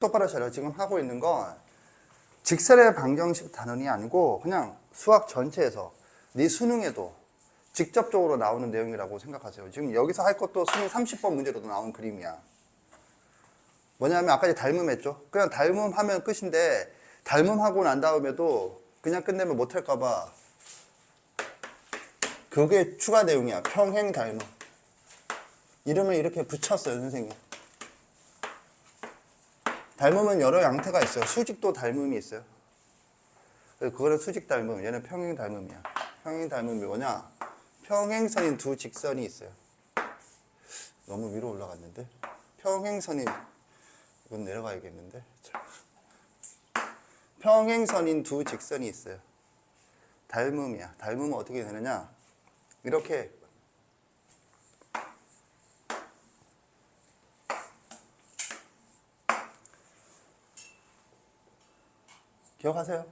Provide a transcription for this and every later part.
똑바로 차려. 지금 하고 있는 건 직설의 방정식 단원이 아니고 그냥 수학 전체에서 네 수능에도 직접적으로 나오는 내용이라고 생각하세요. 지금 여기서 할 것도 수능 30번 문제로도 나온 그림이야. 뭐냐면 아까 닮음했죠. 그냥 닮음하면 끝인데 닮음하고 난 다음에도 그냥 끝내면 못할까봐 그게 추가 내용이야. 평행 닮음. 이름을 이렇게 붙였어요, 선생님. 닮음은 여러 양태가 있어요. 수직도 닮음이 있어요. 그거는 수직 닮음, 얘는 평행 닮음이야. 평행 닮음이 뭐냐? 평행선인 두 직선이 있어요. 너무 위로 올라갔는데? 평행선인, 이건 내려가야겠는데? 자. 평행선인 두 직선이 있어요. 닮음이야. 닮음은 어떻게 되느냐? 이렇게 기억하세요?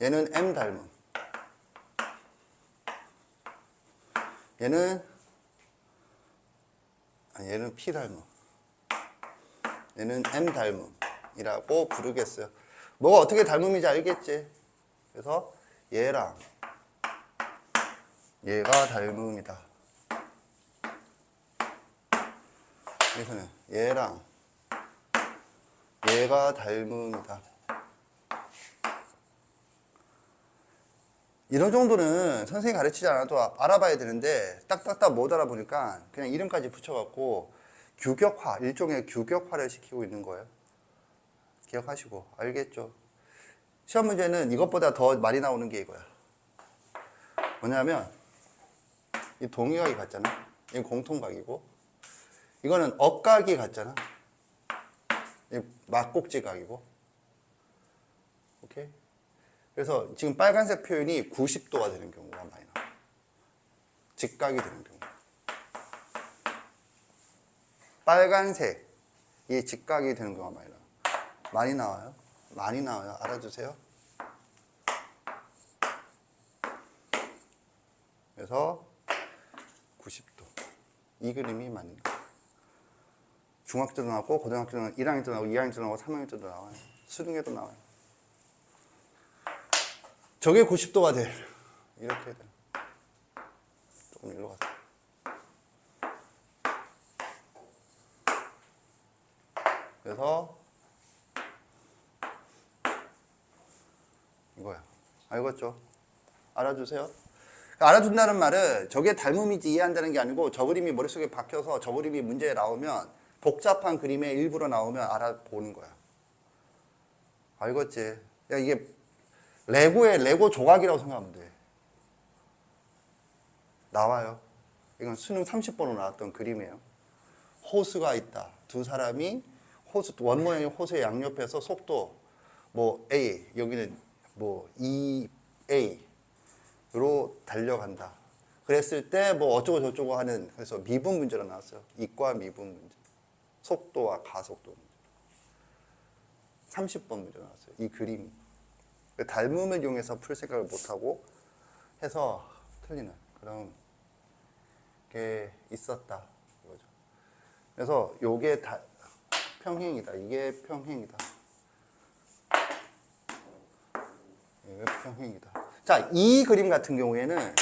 얘는 M 닮음. 얘는 아 얘는 P 닮음. 얘는 M 닮음이라고 부르겠어요. 뭐가 어떻게 닮음인지 알겠지? 그래서 얘랑 얘가 닮음이다. 여기서는 얘랑 얘가 닮음이다. 이런 정도는 선생님이 가르치지 않아도 알아봐야 되는데 딱딱딱 못 알아보니까 그냥 이름까지 붙여갖고 규격화, 일종의 규격화를 시키고 있는 거예요. 기억하시고 알겠죠? 시험 문제는 이것보다 더 많이 나오는 게 이거야. 뭐냐면 이 동의각이 같잖아. 이건 공통각이고 이거는 억각이 같잖아. 이 막꼭지 각이고. 오케이? 그래서 지금 빨간색 표현이 90도가 되는 경우가 많이 나와요. 직각이 되는 경우. 빨간색 이 직각이 되는 경우가 많이 나와요. 많이 나와요. 많이 나와요. 알아주세요. 그래서 90도. 이 그림이 맞는 거예요. 중학교 때도 나왔고, 고등학교 때도 나왔고, 1학년 때도 나오고, 2학년 때도 나오고, 3학년 때도 나와요. 수능에도 나와요. 저게 90도가 돼. 이렇게 돼. 조금 일로 가서. 그래서 이거야. 알겠죠? 알아주세요. 그러니까 알아준다는 말은 저게 닮음인지 이해한다는 게 아니고 저 그림이 머릿속에 박혀서 저 그림이 문제에 나오면 복잡한 그림의 일부러 나오면 알아보는 거야. 알겠지? 야, 이게 레고의 레고 조각이라고 생각하면 돼. 나와요. 이건 수능 30번으로 나왔던 그림이에요. 호수가 있다. 두 사람이 호수 원 모양의 호수의 양옆에서 속도 뭐 A 여기는 뭐 E A로 달려간다. 그랬을 때 뭐 어쩌고 저쩌고 하는 그래서 미분 문제로 나왔어요. 이과 미분 문제. 속도와 가속도 문제. 30번 문제 나왔어요. 이 그림이. 그 닮음을 이용해서 풀 생각을 못하고 해서 틀리는 그런 게 있었다 이거죠. 그래서 요게 다 평행이다. 이게 평행이다. 이게 평행이다. 자, 이 그림 같은 경우에는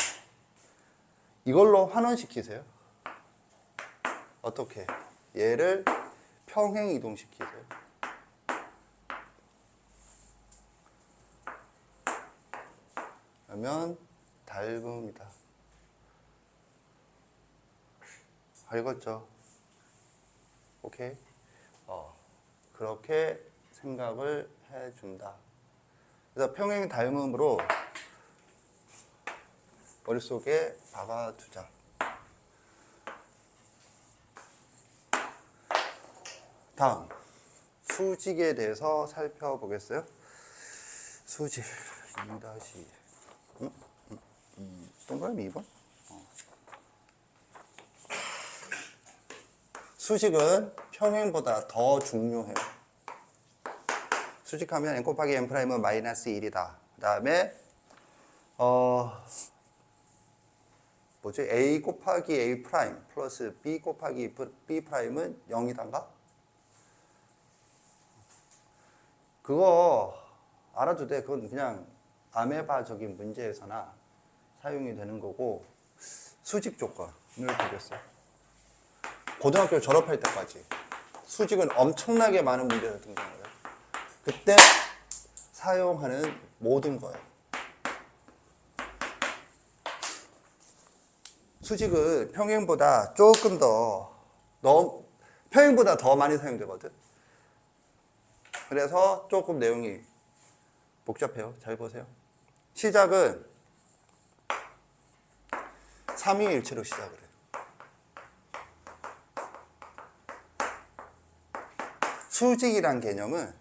이걸로 환원시키세요. 어떻게? 얘를 평행 이동시키세요. 그러면 닮음이다. 알겠죠? 오케이? 어, 그렇게 생각을 해준다. 그래서 평행 닮음으로 머릿속에 박아두자. 다음, 수직에 대해서 살펴보겠어요? 수직 2 다시 응? 응? 이 동그라미 2번? 어. 수직은 평행보다 더 중요해요. 수직하면 n 곱하기 n 프라임은 마이너스 1이다. 그 다음에 어 뭐지 a 곱하기 a 프라임 플러스 b 곱하기 b 프라임은 0이단가? 그거 알아도 돼. 그건 그냥 아메바적인 문제에서나 사용이 되는 거고 수직 조건을 드렸어요. 고등학교 졸업할 때까지 수직은 엄청나게 많은 문제가 등장해요. 그때 사용하는 모든 거예요. 수직은 평행보다 조금 더, 너무, 평행보다 더 많이 사용되거든. 그래서 조금 내용이 복잡해요. 잘 보세요. 시작은 3위일체로 시작을 해요. 수직이란 개념은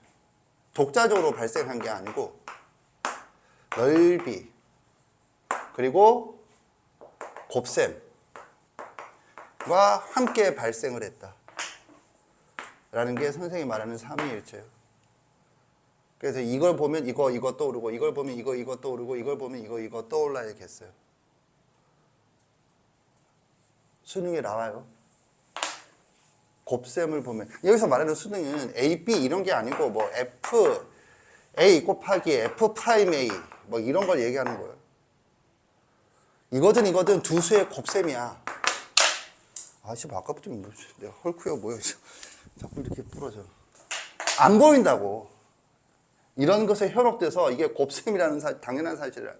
독자적으로 발생한 게 아니고 넓이 그리고 곱셈과 함께 발생을 했다. 라는 게 선생님이 말하는 삼위일체예요. 그래서 이걸 보면 이거 이거 떠오르고 이걸 보면 이거 이거 떠오르고 이걸 보면 이거 이거 떠올라야겠어요. 수능에 나와요. 곱셈을 보면 여기서 말하는 수능은 A, B 이런 게 아니고 뭐 F A 곱하기 F 프라임 A 뭐 이런 걸 얘기하는 거예요. 이거든 이거든 두 수의 곱셈이야. 아씨 아까부터 뭐, 내가 헐크야 뭐야 자꾸 이렇게 부러져. 안 보인다고. 이런 것에 현혹돼서 이게 곱셈이라는 사, 당연한 사실이라.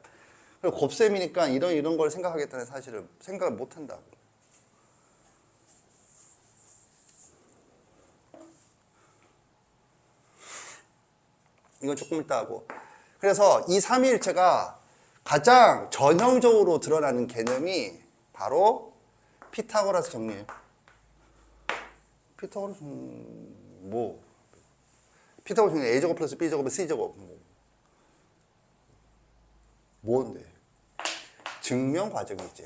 그리고 곱셈이니까 이런 이런 걸 생각하겠다는 사실을 생각을 못 한다고. 이건 조금 이따 하고. 그래서 이 삼위일체가 가장 전형적으로 드러나는 개념이 바로 피타고라스 정리예요. 피타고라스 음, 뭐 피타고라스 정리 a제곱 플러스 b제곱은 c제곱 뭐. 뭔데? 증명 과정이지.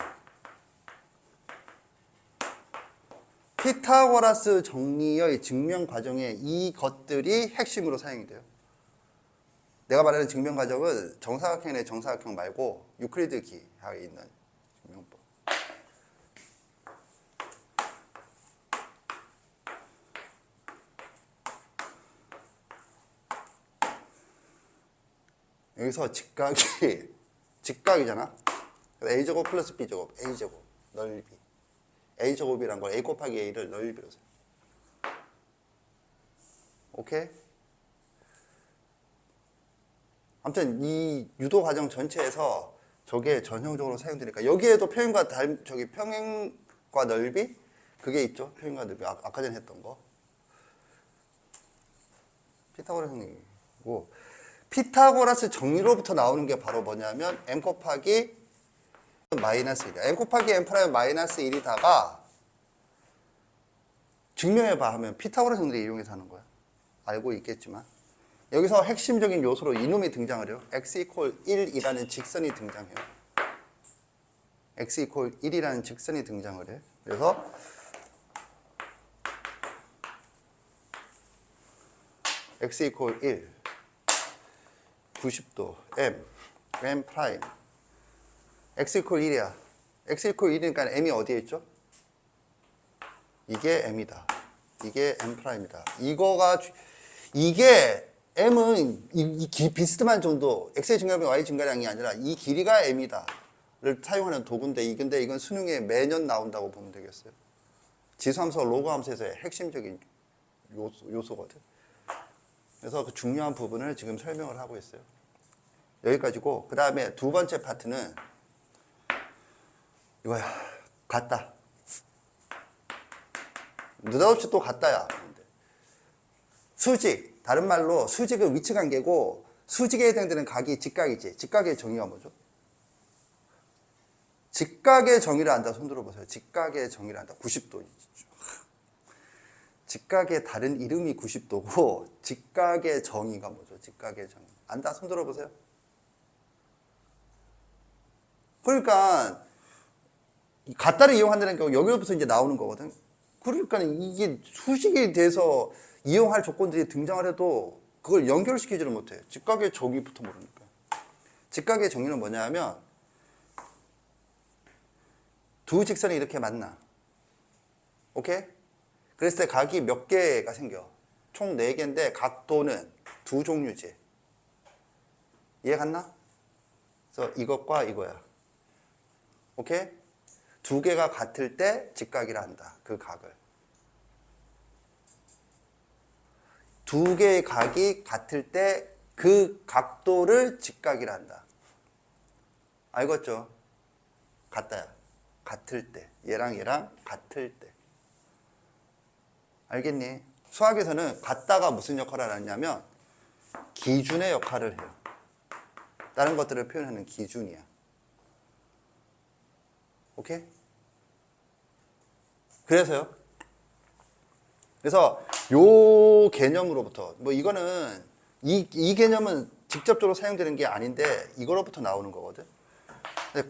피타고라스 정리의 증명 과정에 이것들이 핵심으로 사용이 돼요. 내가 말하는 증명 과정은 정사각형 내 정사각형 말고 유클리드 기하에 있는 증명법. 여기서 직각이 직각이잖아. a 제곱 플러스 b 제곱 a 제곱 넓이 a 제곱이란 걸 a 곱하기 a를 넓이로 써. 오케이? 아무튼 이 유도 과정 전체에서 저게 전형적으로 사용되니까 여기에도 평행과 달 저기 평행과 넓이 그게 있죠. 평행과 넓이 아, 아까 전에 했던 거. 피타고라스 정리고 피타고라스 정리로부터 나오는 게 바로 뭐냐면 m 곱하기 마이너스 1이야. m 곱하기 m 프라임 마이너스 1이다가 증명해봐 하면 피타고라스 정리 이용해서 하는 거야. 알고 있겠지만. 여기서 핵심적인 요소로 이놈이 등장을 해요. x 이퀄 1이라는 직선이 등장해요. x 이퀄 1이라는 직선이 등장을 해. 그래서 x 이퀄 1 90도 m m 프라임 x 이퀄 1이야. x 이퀄 1이니까 m이 어디에 있죠? 이게 m이다. 이게 m 프라임이다. 이거가 주- 이게 m은 이, 이 기, 비스듬한 정도 x의 증가량이 y 증가량이 아니라 이 길이가 m이다 를 사용하는 도구인데 이 근데 이건 수능에 매년 나온다고 보면 되겠어요. 지수함수 로그 함수에서의 핵심적인 요소, 요소거든. 그래서 그 중요한 부분을 지금 설명을 하고 있어요. 여기까지고 그 다음에 두 번째 파트는 이거야 같다. 느닷없이 또 같다야. 수직 다른 말로 수직은 위치 관계고 수직에 해당되는 각이 직각이지. 직각의 정의가 뭐죠? 직각의 정의를 안다. 손 들어 보세요. 직각의 정의를 안다. 90도이죠. 직각의 다른 이름이 90도고 직각의 정의가 뭐죠? 직각의 정의. 안다. 손 들어보세요. 그러니까 이 같다를 이용한다는 게 여기서부터 이제 나오는 거거든. 그러니까 이게 수식에 대해서 이용할 조건들이 등장을 해도 그걸 연결시키지를 못해. 직각의 정의부터 모르니까. 직각의 정의는 뭐냐 하면 두 직선이 이렇게 만나. 오케이? 그랬을 때 각이 몇 개가 생겨? 총 4개인데 각도는 두 종류지. 이해 갔나? 그래서 이것과 이거야. 오케이? 두 개가 같을 때 직각이라 한다. 그 각을. 두 개의 각이 같을 때 그 각도를 직각이라 한다. 알겠죠? 같다야. 같을 때. 얘랑 얘랑 같을 때. 알겠니? 수학에서는 같다가 무슨 역할을 하냐면 기준의 역할을 해요. 다른 것들을 표현하는 기준이야. 오케이? 그래서요. 그래서 요 개념으로부터 뭐 이거는 이, 이 개념은 직접적으로 사용되는 게 아닌데 이거로부터 나오는 거거든.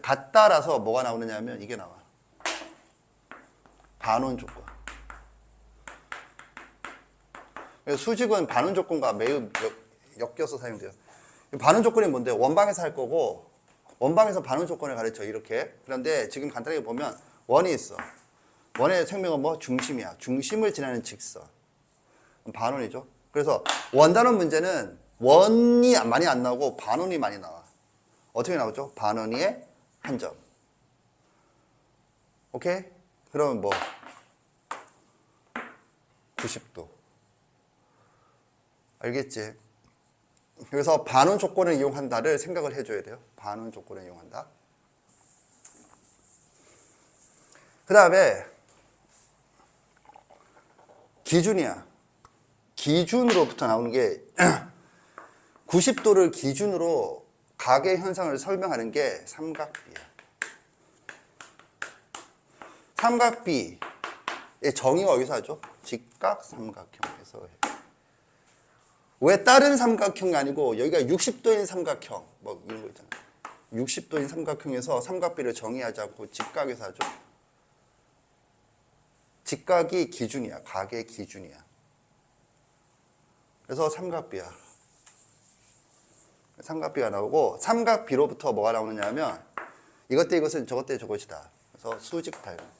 같다라서 뭐가 나오느냐면 이게 나와. 반원 조건. 그래서 수직은 반원 조건과 매우 엮, 여서 사용돼요. 반원 조건이 뭔데? 원방에서 할 거고 원방에서 반원 조건을 가르쳐 이렇게. 그런데 지금 간단하게 보면 원이 있어. 원의 생명은 뭐 중심이야. 중심을 지나는 직선. 반원이죠. 그래서 원단원 문제는 원이 많이 안 나오고 반원이 많이 나와. 어떻게 나오죠? 반원이의 한 점. 오케이? 그러면 뭐 90도. 알겠지? 그래서 반원 조건을 이용한다를 생각을 해줘야 돼요. 반원 조건을 이용한다. 그 다음에 기준이야. 기준으로부터 나오는 게 90도를 기준으로 각의 현상을 설명하는 게 삼각비야. 삼각비의 정의가 어디서 하죠? 직각 삼각형에서 해. 왜 다른 삼각형이 아니고 여기가 60도인 삼각형 뭐 이런 거 있잖아. 60도인 삼각형에서 삼각비를 정의하지 않고 직각에서 하죠. 직각이 기준이야. 각의 기준이야. 그래서 삼각비야. 삼각비가 나오고 삼각비로부터 뭐가 나오느냐 하면 이것 때 이것은 저것 때 저것이다. 그래서 수직 닮음.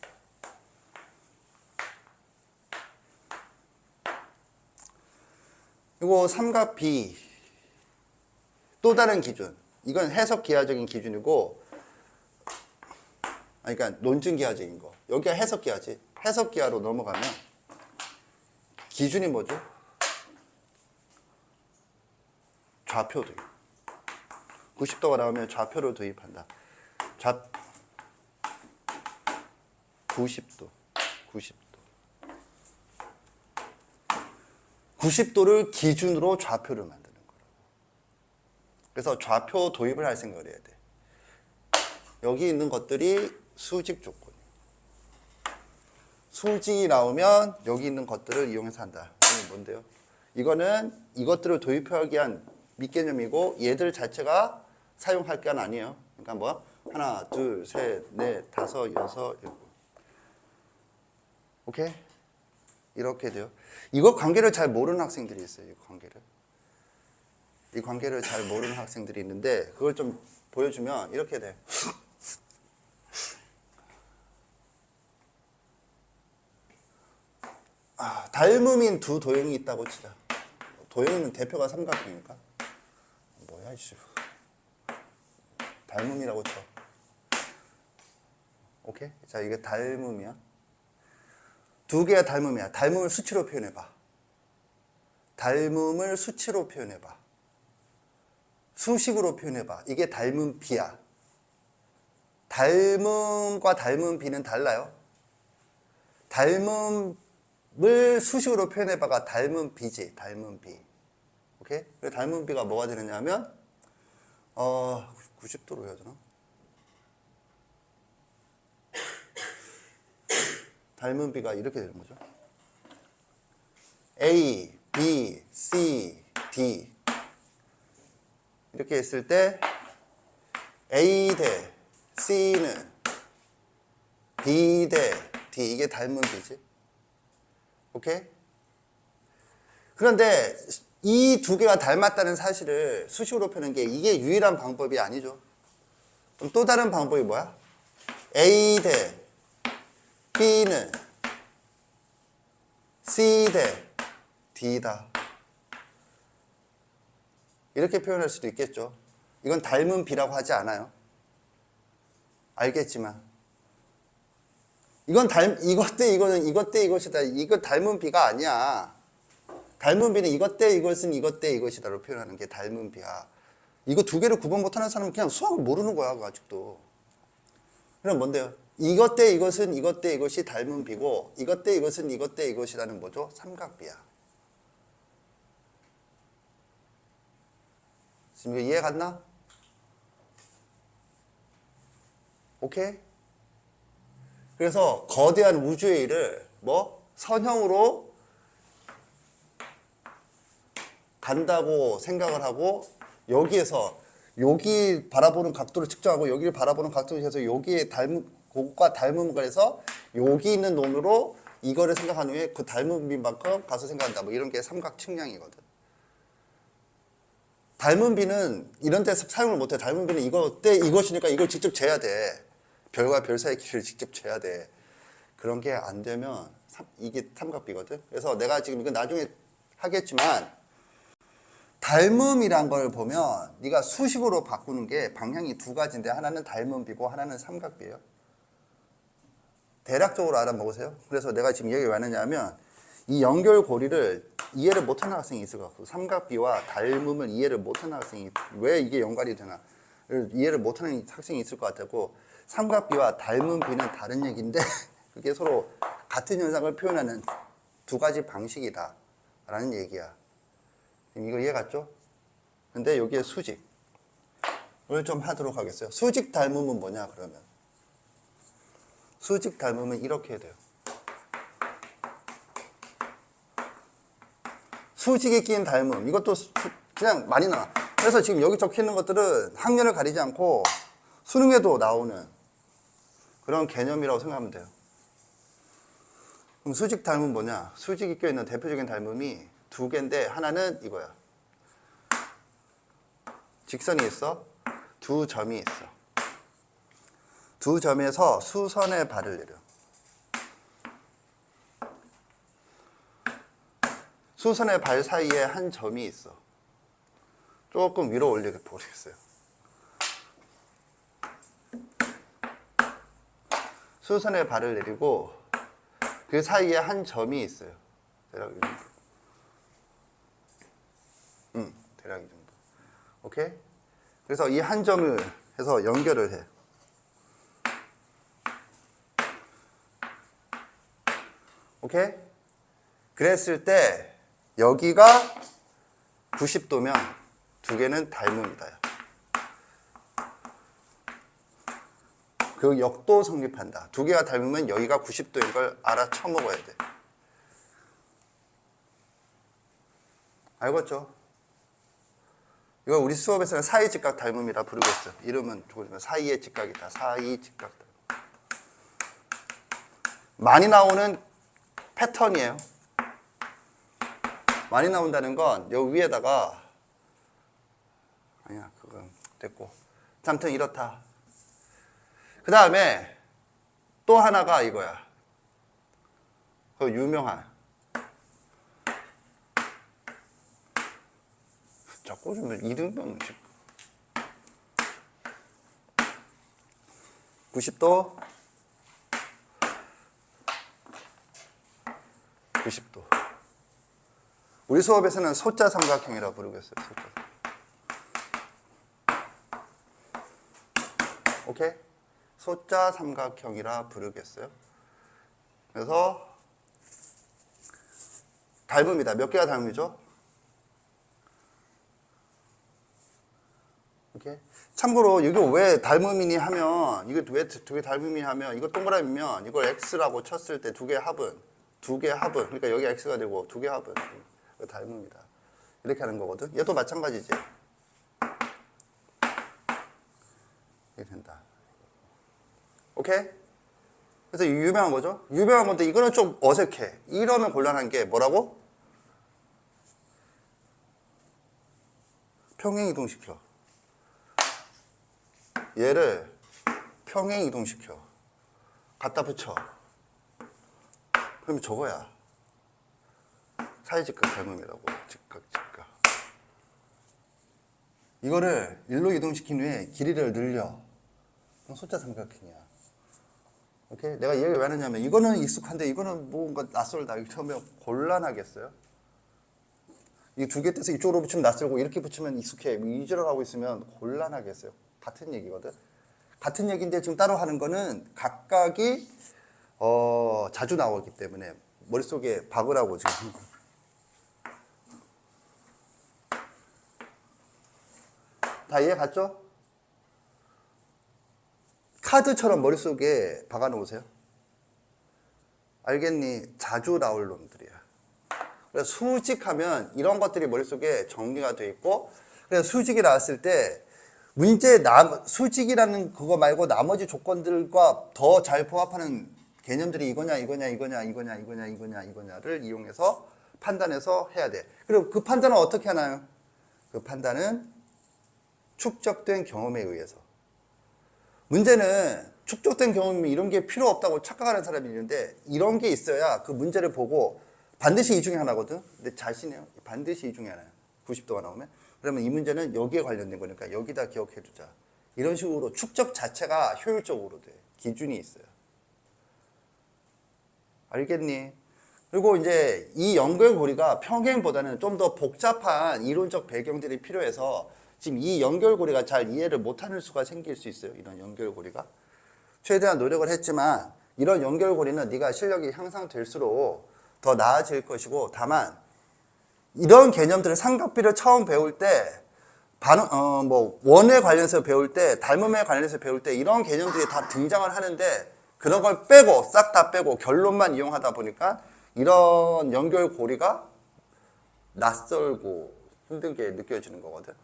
그리고 삼각비 또 다른 기준. 이건 해석 기하적인 기준이고 아니 그러니까 논증 기하적인 거. 여기가 해석 기하지. 해석 기하로 넘어가면 기준이 뭐죠? 좌표 도입. 90도가 나오면 좌표를 도입한다. 좌 90도. 90도. 90도를 기준으로 좌표를 만드는 거라고. 그래서 좌표 도입을 할 생각을 해야 돼. 여기 있는 것들이 수직 조건이에요. 수직이 나오면 여기 있는 것들을 이용해서 한다. 이게 뭔데요? 이거는 이것들을 도입하기 위한 밑개념이고 얘들 자체가 사용할 게 아니에요. 그러니까 뭐 하나, 둘, 셋, 넷, 다섯, 여섯, 일곱. 오케이? 이렇게 돼요. 이거 관계를 잘 모르는 학생들이 있어요. 이 관계를. 이 관계를 잘 모르는 학생들이 있는데 그걸 좀 보여주면 이렇게 돼. 아, 닮음인 두 도형이 있다고 치자. 도형은 대표가 삼각형이니까. 뭐야 이씨. 닮음이라고 쳐. 오케이? 자, 이게 닮음이야. 두 개가 닮음이야. 닮음을 수치로 표현해봐. 닮음을 수치로 표현해봐. 수식으로 표현해봐. 이게 닮음 비야. 닮음과 닮음 비는 달라요. 닮음을 수식으로 표현해봐가 닮음 비지. 닮음 비. 오케이? 닮음 비가 뭐가 되느냐 하면, 어, 90도로 해야 되나? 닮은 비가 이렇게 되는 거죠. A, B, C, D 이렇게 했을 때 A 대 C는 B 대 D 이게 닮은 비지. 오케이? 그런데 이 두 개가 닮았다는 사실을 수식으로 펴는 게 이게 유일한 방법이 아니죠. 그럼 또 다른 방법이 뭐야? A 대 B는 C 대 D다. 이렇게 표현할 수도 있겠죠. 이건 닮은 B라고 하지 않아요. 알겠지만. 이건 닮, 이것 대 이거는 이것 대 이것이다. 이거 닮은 B가 아니야. 닮은 B는 이것 대 이것은 이것 대 이것이다로 표현하는 게 닮은 B야. 이거 두 개를 구분 못하는 사람은 그냥 수학을 모르는 거야, 아직도. 그럼 뭔데요? 이것 대 이것은 이것 대 이것이 닮은 B고, 이것 대 이것은 이것 대 이것이라는 뭐죠? 삼각비야. 지금 이해 갔나? 오케이? 그래서 거대한 우주의 일을 뭐 선형으로 간다고 생각을 하고 여기에서 여기 바라보는 각도를 측정하고 여기를 바라보는 각도를 해서 여기에 닮은 그것과 닮음을 해서 여기 있는 논으로 이거를 생각한 후에 그 닮은 비만큼 가서 생각한다. 뭐 이런 게 삼각 측량이거든. 닮은 비는 이런 데서 사용을 못해. 닮은 비는 이거 때 이것이니까 이걸 직접 재야 돼. 별과 별 사이 길이를 직접 재야 돼. 그런 게 안 되면 삼- 이게 삼각비거든. 그래서 내가 지금 이거 나중에 하겠지만 닮음이란 걸 보면 네가 수식으로 바꾸는 게 방향이 두 가지인데 하나는 닮음비고 하나는 삼각비예요. 대략적으로 알아먹으세요. 그래서 내가 지금 얘기 왜 하느냐면 이 연결고리를 이해를 못하는 학생이 있을 것 같고 삼각비와 닮음을 이해를 못하는 학생이 왜 이게 연관이 되나 이해를 못하는 학생이 있을 것 같고 삼각비와 닮은 비는 다른 얘기인데 그게 서로 같은 현상을 표현하는 두 가지 방식이다 라는 얘기야 이거 이해 갔죠? 근데 여기에 수직 을좀 하도록 하겠어요 수직 닮음은 뭐냐 그러면 수직 닮으면 이렇게 돼요. 수직이 낀 닮음. 이것도 수- 그냥 많이 나와. 그래서 지금 여기 적혀 있는 것들은 학년을 가리지 않고 수능에도 나오는 그런 개념이라고 생각하면 돼요. 그럼 수직 닮음 뭐냐? 수직이 껴있는 대표적인 닮음이 두 개인데 하나는 이거야. 직선이 있어. 두 점이 있어. 두 점에서 수선의 발을 내려. 수선의 발 사이에 한 점이 있어. 조금 위로 올려 보겠어요. 수선의 발을 내리고 그 사이에 한 점이 있어요. 대략 이 정도. 응, 대략 이 정도. 오케이? 그래서 이 한 점을 해서 연결을 해. 오케이? 그랬을 때 여기가 90도면 두 개는 닮음이다. 그 역도 성립한다. 두 개가 닮으면 여기가 90도인 걸 알아 쳐 먹어야 돼. 알겠죠? 이거 우리 수업에서는 사이 직각 닮음이라 부르고 있어. 이름은 조금 사이의 직각이다. 사이 직각. 많이 나오는 패턴이에요. 많이 나온다는 건 여기 위에다가 아니야 그건 됐고 아무튼 이렇다. 그 다음에 또 하나가 이거야. 그 유명한 자꾸 좀 이등병 90도 90도. 우리 수업에서는 소자 삼각형이라고 부르고 있어요. 소자. 오케이? 소자 삼각형이라 부르겠어요. 그래서 닮음이다. 몇 개가 닮음이죠? 오케이? 참고로 이거 왜 닮음이니 하면 이거 왜두 개 닮음이 하면 이거 동그라미면 이걸 x라고 쳤을 때 두 개의 합은 두 개의 합은 그러니까 여기 x가 되고 두 개의 합은 이거 닮음이다. 이렇게 하는 거거든. 얘도 마찬가지지. 이렇게 된다. 오케이? 그래서 이 유명한 거죠. 유명한 건데 이거는 좀 어색해. 이러면 곤란한 게 뭐라고? 평행 이동시켜. 얘를 평행 이동시켜. 갖다 붙여. 그러면 저거야. 사회직각 젊음이라고. 직각 직각. 이거를 일로 이동시킨 후에 길이를 늘려. 그럼 숫자 삼각형이야. 오케이? 내가 이 얘기를 왜 하느냐면 이거는 익숙한데 이거는 뭔가 낯설다. 처음에 곤란하겠어요? 이 두개 떼서 이쪽으로 붙이면 낯설고 이렇게 붙이면 익숙해. 뭐 이질을 하고 있으면 곤란하겠어요. 같은 얘기거든? 같은 얘기인데 지금 따로 하는 거는 각각이 어, 자주 나오기 때문에 머릿속에 박으라고 지금 다 이해 갔죠? 카드처럼 머릿속에 박아 놓으세요. 알겠니? 자주 나올 놈들이야. 그래서 수직하면 이런 것들이 머릿속에 정리가 돼 있고 그래서 수직이 나왔을 때 문제 남 수직이라는 그거 말고 나머지 조건들과 더잘 부합하는 개념들이 이거냐 이거냐 이거냐 이거냐 이거냐 이거냐 이거냐를 이용해서 판단해서 해야 돼. 그리고 그 판단은 어떻게 하나요? 그 판단은 축적된 경험에 의해서. 문제는 축적된 경험이 이런 게 필요 없다고 착각하는 사람이 있는데 이런 게 있어야 그 문제를 보고 반드시 이 중에 하나거든. 근데 자신해요. 반드시 이 중에 하나야. 90도가 나오면. 그러면 이 문제는 여기에 관련된 거니까 여기다 기억해 두자. 이런 식으로 축적 자체가 효율적으로 돼. 기준이 있어요. 알겠니? 그리고 이제 이 연결고리가 평행보다는 좀 더 복잡한 이론적 배경들이 필요해서 지금 이 연결고리가 잘 이해를 못하는 수가 생길 수 있어요. 이런 연결고리가. 최대한 노력을 했지만 이런 연결고리는 네가 실력이 향상될수록 더 나아질 것이고 다만 이런 개념들을 삼각비를 처음 배울 때 반응, 어, 뭐, 원에 관련해서 배울 때, 닮음에 관련해서 배울 때, 이런 개념들이 다 등장을 하는데, 그런 걸 빼고, 싹 다 빼고, 결론만 이용하다 보니까, 이런 연결고리가 낯설고 힘들게 느껴지는 거거든.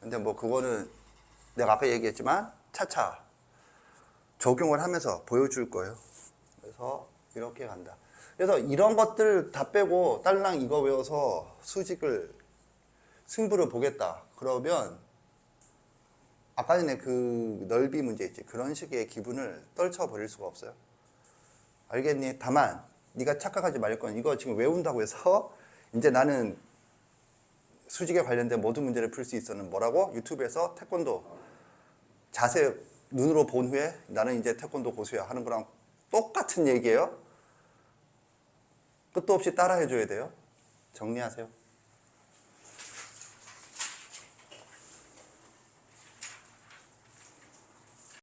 근데 뭐, 그거는 내가 앞에 얘기했지만, 차차 적용을 하면서 보여줄 거예요. 그래서, 이렇게 간다. 그래서 이런 것들 다 빼고, 딸랑 이거 외워서 수직을 승부를 보겠다. 그러면 아까 전에 그 넓이 문제 있지. 그런 식의 기분을 떨쳐버릴 수가 없어요. 알겠니? 다만 네가 착각하지 말 건 이거 지금 외운다고 해서 이제 나는 수직에 관련된 모든 문제를 풀 수 있어는 뭐라고? 유튜브에서 태권도 자세 눈으로 본 후에 나는 이제 태권도 고수야 하는 거랑 똑같은 얘기예요. 끝도 없이 따라해 줘야 돼요. 정리하세요.